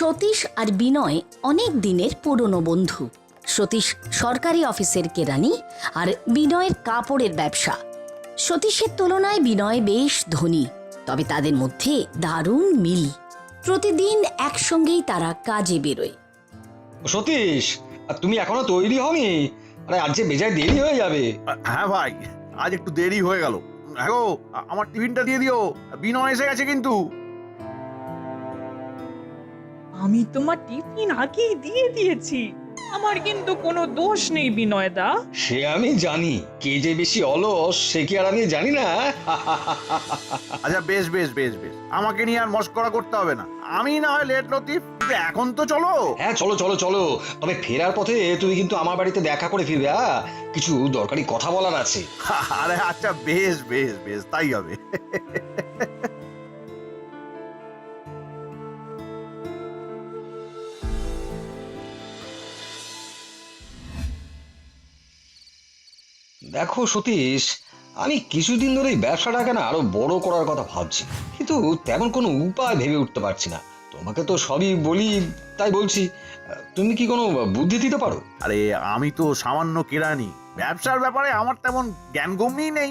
সতীশ আর বিনয় অনেক দিনের পুরনো বন্ধু। সতীশ সরকারি অফিসের কেরানি আর বিনয়ের কাপড়ের ব্যবসা। সতীশের তুলনায় বিনয় বেশ ধনী তবে তাদের মধ্যে দারুণ মিল। প্রতিদিন একসঙ্গেই তারা কাজে বেরোয়। সতীশ আর তুমি এখনও তৈরি হওনি? আরে আজ যে বেজায় দেরি হয়ে যাবে। হ্যাঁ ভাই আজ একটু দেরি হয়ে গেল। হ্যাঁ গো আমার টিফিনটা দিয়ে দিও। বিনয় এসে গেছে কিন্তু। আমি তোমার টিফিন আগেই দিয়ে দিয়েছি। আমার কিন্তু কোনো দোষ নেই বিনয়দা। সে আমি জানি। কে যে বেশি অলস সে কি আর আমি জানি না? আচ্ছা বেশ বেশ বেশ বেশ। আমাকে নিয়ে আর মস্করা করতে হবে না। আমি না হয় লেট লতিফ। কিন্তু এখন তো চলো। হ্যাঁ চলো চলো চলো। তবে ফেরার পথে তুমি কিন্তু আমার বাড়িতে দেখা করে ফিরবে হ্যাঁ কিছু দরকারি কথা বলার আছে। আরে আচ্ছা বেশ বেশ বেশ তাই হবে। দেখো সতীশ, আমি কিছুদিন ধরে ব্যবসাটাকে না আরও বড় করার কথা ভাবছি। কিন্তু তেমন কোনো উপায় ভেবে উঠতে পারছি না। তোমাকে তো সবই বলি, তাই বলছি। তুমি কি কোনো বুদ্ধি দিতে পারো? আরে, আমি তো সামান্য কেরানি ব্যবসার ব্যাপারে আমার তেমন জ্ঞানগম্যই নেই।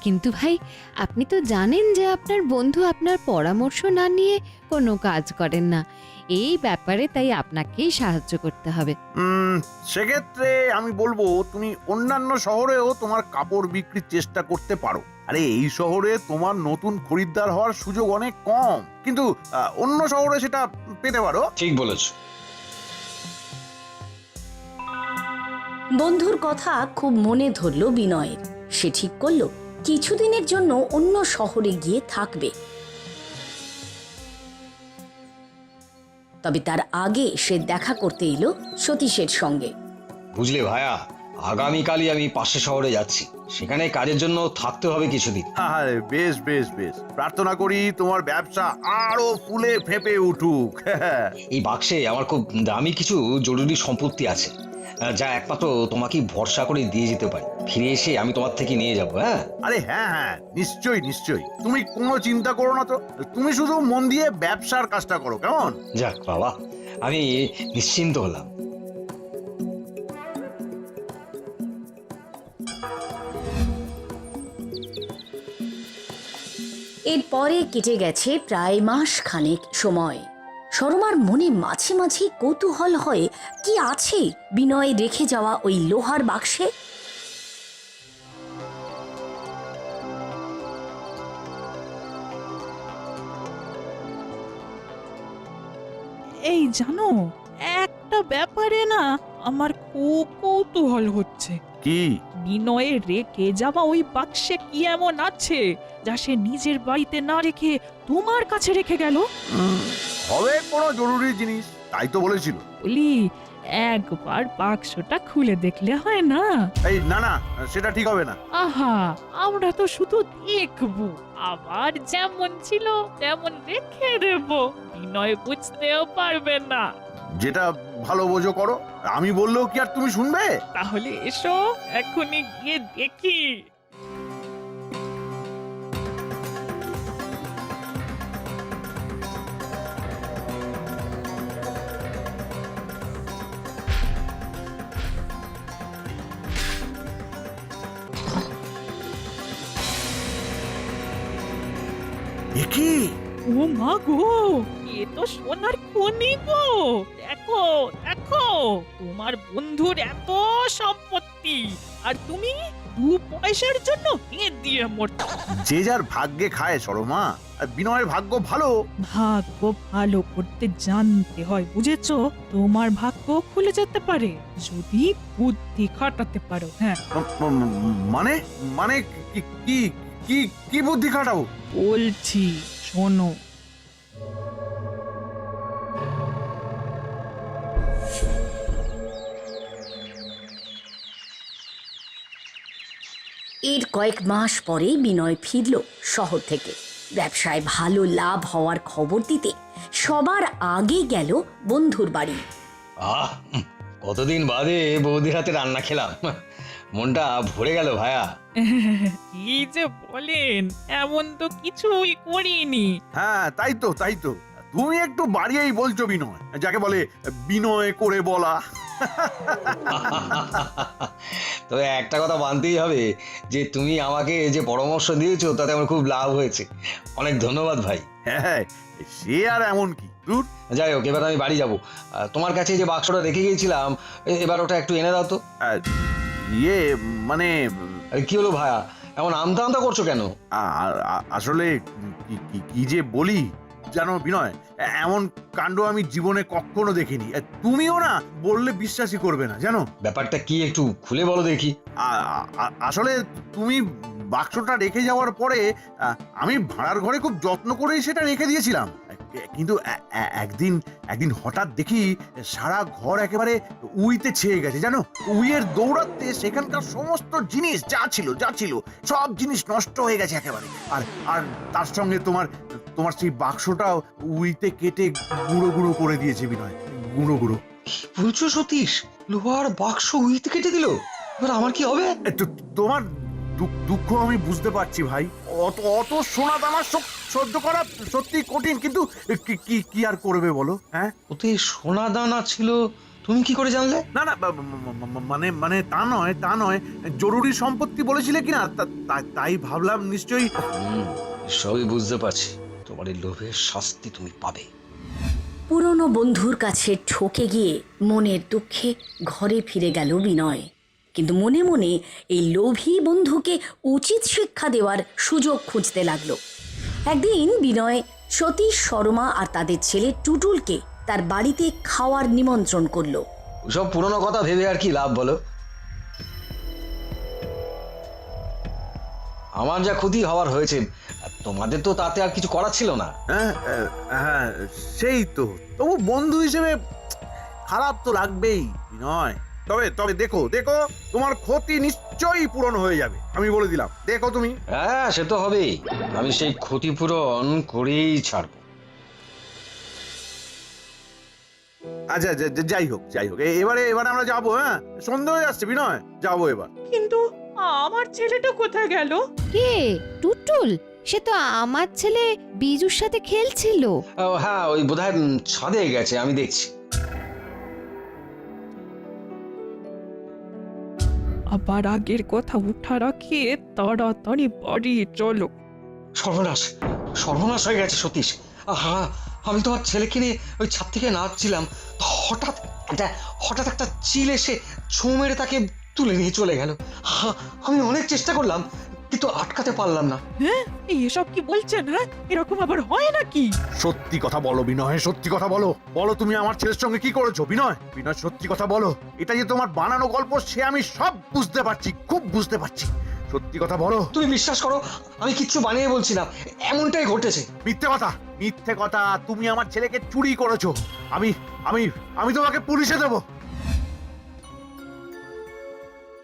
কিন্তু ভাই আপনি তো জানেন যে আপনার বন্ধু আপনার পরামর্শ না নিয়ে কোনো কাজ করেন না। এই ব্যাপারে তাই আপনাকেই সাহায্য করতে হবে। উম, সেক্ষেত্রে আমি বলব তুমি অন্যান্য শহরেও তোমার কাপড় বিক্রির চেষ্টা করতে পারো। আরে এই শহরে তোমার নতুন খরিদ্দার হওয়ার সুযোগ অনেক কম। কিন্তু আহ, অন্য শহরে সেটা পেতে পারো। ঠিক বলেছ। বন্ধুর কথা খুব মনে ধরল বিনয়ের সে ঠিক করল কিছুদিনের জন্য অন্য শহরে গিয়ে থাকবে। তবে তার আগে সে দেখা করতে এলো সতীশের সঙ্গে। বুঝলে ভায়া আগামীকালই আমি পাশে শহরে যাচ্ছি। সেখানে কাজের জন্য থাকতে হবে কিছুদিন। আরে বেশ বেশ বেশ। প্রার্থনা করি তোমার ব্যবসা আরও ফুলে ফেপে উঠুক। এই বাক্সে আমার খুব দামি কিছু জরুরি সম্পত্তি আছে। যা একমাত্র তোমাকেই ভরসা করে দিয়ে যেতে পারি। ফিরে এসে আমি তোমার থেকে নিয়ে যাব হ্যাঁ? আরে হ্যাঁ হ্যাঁ নিশ্চয়ই নিশ্চয়ই। তুমি কোনো চিন্তা করো না তো। তুমি শুধু মন দিয়ে ব্যবসার কাজটা করো কেমন? যাক বাবা আমি নিশ্চিন্ত হলাম। এরপরে কেটে গেছে প্রায় মাস খানেক সময়। সরমার মনে মাঝে মাঝে কৌতূহল হয় কি আছে বিনয় রেখে যাওয়া ওই লোহার বাক্সে? এই জানো একটা ব্যাপারে না আমার খুব কৌতূহল হচ্ছে। কি? বিনয়ের রেখে যাওয়া ওই বাক্সে কি এমন আছে যা সে নিজের বাড়িতে না রেখে তোমার কাছে রেখে গেল? হবে কোনো জরুরি জিনিস তাই তো বলেছিল। বলি একবার বাক্সটা খুলে দেখলে হয় না? এই না না সেটা ঠিক হবে না। আহা আমরা তো শুধু দেখব আবার যেমন ছিল তেমন রেখে দেব বিনয় বুঝতেও পারবে না। যেটা ভালো বোঝো করো আমি বললেও কি আর তুমি শুনবে? তাহলে এসো এখনই গিয়ে দেখি। ও মা গো এ তো সোনার খনি গো। দেখো দেখো তোমার বন্ধুর এত সম্পত্তি আর তুমি দু পয়সার জন্য দিয়ে মরতে যে যার ভাগ্যে খায় সরমা আর বিনয়ের ভাগ্য ভালো। ভাগ্য ভালো করতে জানতে হয় বুঝেছ? তোমার ভাগ্য খুলে যেতে পারে যদি বুদ্ধি খাটাতে পারো হ্যাঁ। মানে মানে কি কি কি কি বুদ্ধি খাটাবো বলছি শোনো এর কয়েক মাস পরে বিনয় ফিরল শহর থেকে। ব্যবসায় ভালো লাভ হওয়ার খবর দিতে সবার আগে গেল বন্ধুর বাড়ি। আহ কতদিন বাদে বৌদির হাতে রান্না খেলাম। মনটা ভরে গেল ভায়া। কি যে বলেন এমন তো কিছুই করিনি। হ্যাঁ তাই তো তাই তো। তুমি একটু বাড়িয়েই বলছো বিনয় যাকে বলে বিনয় করে বলা। তবে একটা কথা মানতেই হবে যে তুমি আমাকে যে পরামর্শ দিয়েছ তাতে আমার খুব লাভ হয়েছে। অনেক ধন্যবাদ ভাই। হ্যাঁ সে আর এমন কি? দূর যাই হোক এবার আমি বাড়ি যাব। তোমার কাছে যে বাক্সটা রেখে গিয়েছিলাম এবার ওটা একটু এনে দাও তো। ইয়ে মানে কি হলো ভায়া? এমন আমতা আমতা করছ কেন? আসলে কি যে বলি? জানো বিনয় এমন কাণ্ড আমি জীবনে কখনো দেখিনি। তুমিও না বললে বিশ্বাসই করবে না জানো? ব্যাপারটা কি একটু খুলে বলো দেখি। আসলে তুমি বাক্সটা রেখে যাওয়ার পরে আমি ভাড়ার ঘরে খুব যত্ন করেই সেটা রেখে দিয়েছিলাম। কিন্তু একদিন একদিন হঠাৎ দেখি সারা ঘর একেবারে উইতে ছেয়ে গেছে জানো? উইয়ের দৌড়াতে সেখানকার সমস্ত জিনিস যা ছিল যা ছিল সব জিনিস নষ্ট হয়ে গেছে একেবারে। আর আর তার সঙ্গে তোমার তোমার সেই বাক্সটাও উইতে কেটে গুঁড়ো গুঁড়ো করে দিয়েছে বিনয়। গুঁড়ো গুঁড়ো। বলছো সতীশ লোহার বাক্স উইতে কেটে দিল? এবার আমার কি হবে? তোমার দুঃখ আমি বুঝতে পারছি ভাই। অত অত সোনা দানা সহ- সহ্য করা সত্যি কঠিন কিন্তু কি- কি কি আর করবে বলো হ্যাঁ? ওতে সোনা দানা ছিল তুমি কি করে জানলে? না না মানে মানে তা নয় তা নয়। জরুরি সম্পত্তি বলেছিলে কিনা তাই ভাবলাম নিশ্চয়ই হুম, সবই বুঝতে পারছি। তোমার এই লোভের শাস্তি তুমি পাবে। পুরনো বন্ধুর কাছে ঠকে গিয়ে মনের দুঃখে ঘরে ফিরে গেল বিনয়। কিন্তু মনে মনে এই লোভী বন্ধুকে উচিত শিক্ষা দেওয়ার সুযোগ খুঁজতে লাগল। একদিন বিনয় সতীশ শর্মা আর তাদের ছেলে টুটুলকে তার বাড়িতে খাওয়ার নিমন্ত্রণ করল। সব পুরনো কথা ভেবে আর কি লাভ বলো? আমার যা ক্ষতি হওয়ার হয়েছে তোমাদের তো তাতে আর কিছু করার ছিল না। হ্যাঁ হ্যাঁ সেই তো। তবু বন্ধু হিসেবে খারাপ তো লাগবেই নয় তবে তবে দেখো দেখো তোমার ক্ষতি নিশ্চয়ই পূরণ হয়ে যাবে। আমি বলে দিলাম। দেখো তুমি। হ্যাঁ সে তো হবেই। আমি সেই ক্ষতিপূরণ করেই ছাড়বো। আচ্ছা যা- যা- যাই হোক যাই হোক। এ- এবারে এবারে আমরা যাব হ্যাঁ? সন্ধ্যা হয়ে যাচ্ছে বিনয়। যাব এবার। কিন্তু আমার ছেলেটা কোথায় গেল? কে? টুটুল? সে তো আমার ছেলে বিজুর সাথে খেলছিল। ও, হ্যাঁ ওই বোধহয় উম, ছাদে গেছে আমি দেখছি। আবার আগের কথা উঠা রাখিয়ে তাড়াতাড়ি বাড়ি চলো। সর্বনাশ সর্বনাশ হয়ে গেছে সতীশ। আহা, আমি তোমার ছেলেকে নিয়ে ওই ছাদ থেকে নাচছিলাম। হঠাৎ হঠাৎ একটা চিল এসে ছোঁ মেরে তাকে তুলে নিয়ে চলে গেল। আমি অনেক চেষ্টা করলাম কিন্তু আটকাতে পারলাম না। হ্যাঁ? এসব কি বলছেন হ্যাঁ? এরকম আবার হয় নাকি? সত্যি কথা বলো বিনয় সত্যি কথা বলো। বলো তুমি আমার ছেলের সঙ্গে কি করেছ বিনয়? বিনয় সত্যি কথা বলো। এটা যে তোমার বানানো গল্প সে আমি সব বুঝতে পারছি খুব বুঝতে পারছি। সত্যি কথা বলো। তুমি বিশ্বাস করো আমি কিচ্ছু বানিয়ে বলছি না এমনটাই ঘটেছে। মিথ্যে কথা মিথ্যে কথা তুমি আমার ছেলেকে চুরি করেছ। আমি আমি আমি তোমাকে পুলিশে দেব।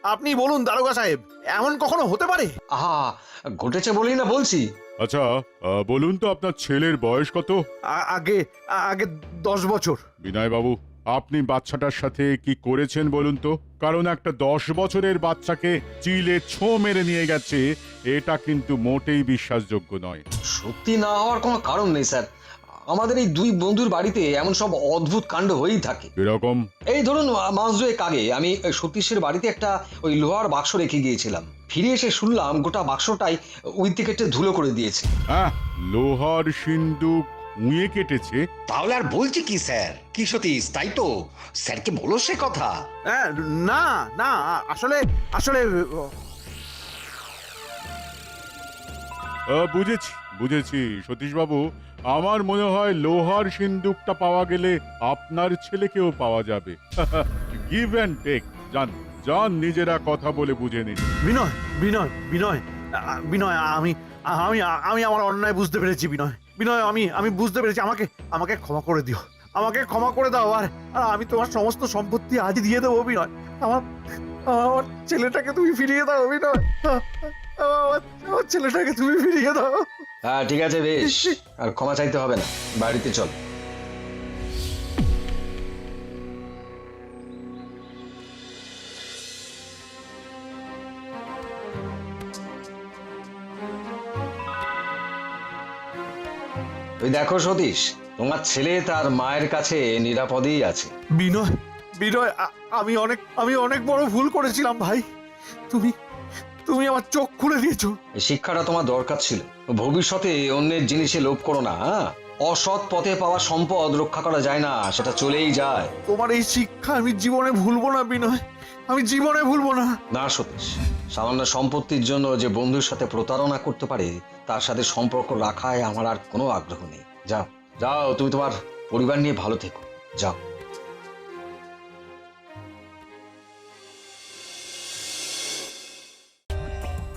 আপনি বলুন দারোগা সাহেব এমন কখনো হতে পারে? আহা ঘটেছে বলেই না বলছি। আচ্ছা আহ, বলুন তো আপনার ছেলের বয়স কত? আ- আগে আ- আগে দশ বছর। বিনয় বাবু আপনি বাচ্চাটার সাথে কি করেছেন বলুন তো? কারণ একটা দশ বছরের বাচ্চাকে চিলে ছো মেরে নিয়ে গেছে এটা কিন্তু মোটেই বিশ্বাসযোগ্য নয়। সত্যি না হওয়ার কোনো কারণ নেই স্যার। আমাদের এই দুই বন্ধুর বাড়িতে এমন সব অদ্ভুত কাণ্ড হয়েই থাকে। এরকম এই ধরুন মাস দুয়েক আগে আমি সতীশের বাড়িতে একটা ওই লোহার বাক্স রেখে গিয়েছিলাম। ফিরে এসে শুনলাম গোটা বাক্সটাই উইতে কেটে ধুলো করে দিয়েছে। হ্যাঁ লোহার সিন্দুক উঁয়ে কেটেছে? তাহলে আর বলছি কি স্যার? কি সতীশ তাই তো? স্যারকে বলো সে কথা? হ্যাঁ, না না আসলে আসলে বুঝেছি বুঝেছি, সতীশবাবু। আমার মনে হয় লোহার সিন্দুকটা পাওয়া গেলে আপনার ছেলেকেও পাওয়া যাবে। গিভ অ্যান্ড টেক যান যান নিজেরা কথা বলে বুঝে নিন। বিনয় বিনয় বিনয় বিনয়, আমি আমি আমি আমার অন্যায় বুঝতে পেরেছি, বিনয়। বিনয়, আমি আমি বুঝতে পেরেছি। আমাকে আমাকে ক্ষমা করে দিও। আমাকে ক্ষমা করে দাও, আর আমি তোমার সমস্ত সম্পত্তি আজই দিয়ে দেবো, বিনয়। আমার আমার ছেলেটাকে তুমি ফিরিয়ে দাও, বিনয়। আমার ছেলেটাকে তুমি ফিরিয়ে দাও। হ্যাঁ ঠিক আছে বেশ। আর ক্ষমা চাইতে হবে না। বাড়িতে চল। ওই দেখো সতীশ তোমার ছেলে তার মায়ের কাছে নিরাপদেই আছে। বিনয় বিনয় আমি অনেক আমি অনেক বড় ভুল করেছিলাম ভাই। তুমি তুমি আমার চোখ খুলে দিয়েছ। এই শিক্ষাটা তোমার দরকার ছিল। ভবিষ্যতে অন্যের জিনিসে লোভ করো না হ্যাঁ? অসৎ পথে পাওয়া সম্পদ রক্ষা করা যায় না সেটা চলেই যায়। তোমার এই শিক্ষা আমি জীবনে ভুলবো না বিনয়। আমি জীবনে ভুলবো না। না সতীশ। সামান্য সম্পত্তির জন্য যে বন্ধুর সাথে প্রতারণা করতে পারে তার সাথে সম্পর্ক রাখায় আমার আর কোনো আগ্রহ নেই। যাও যাও তুমি তোমার পরিবার নিয়ে ভালো থেকো। যাও।